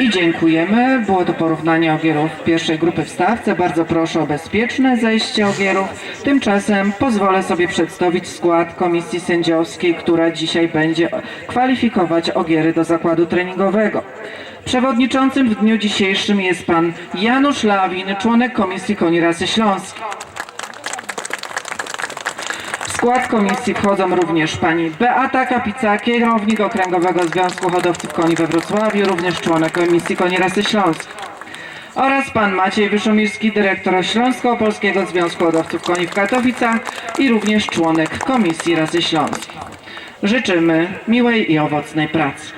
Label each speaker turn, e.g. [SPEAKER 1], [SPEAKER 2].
[SPEAKER 1] I dziękujemy. Było to porównanie ogierów pierwszej grupy w stawce. Bardzo proszę o bezpieczne zejście ogierów. Tymczasem pozwolę sobie przedstawić skład komisji sędziowskiej, która dzisiaj będzie kwalifikować ogiery do zakładu treningowego. Przewodniczącym w dniu dzisiejszym jest pan Janusz Lawin, członek Komisji Koni Rasy Śląskiej skład komisji wchodzą również pani Beata Kapica, kierownik Okręgowego Związku Hodowców Koni we Wrocławiu, również członek Komisji Koni Rasy Śląskich oraz pan Maciej Wyszomirski, dyrektor Śląsko-Polskiego Związku Hodowców Koni w Katowicach i również członek Komisji Rasy Śląskiej. Życzymy miłej i owocnej pracy.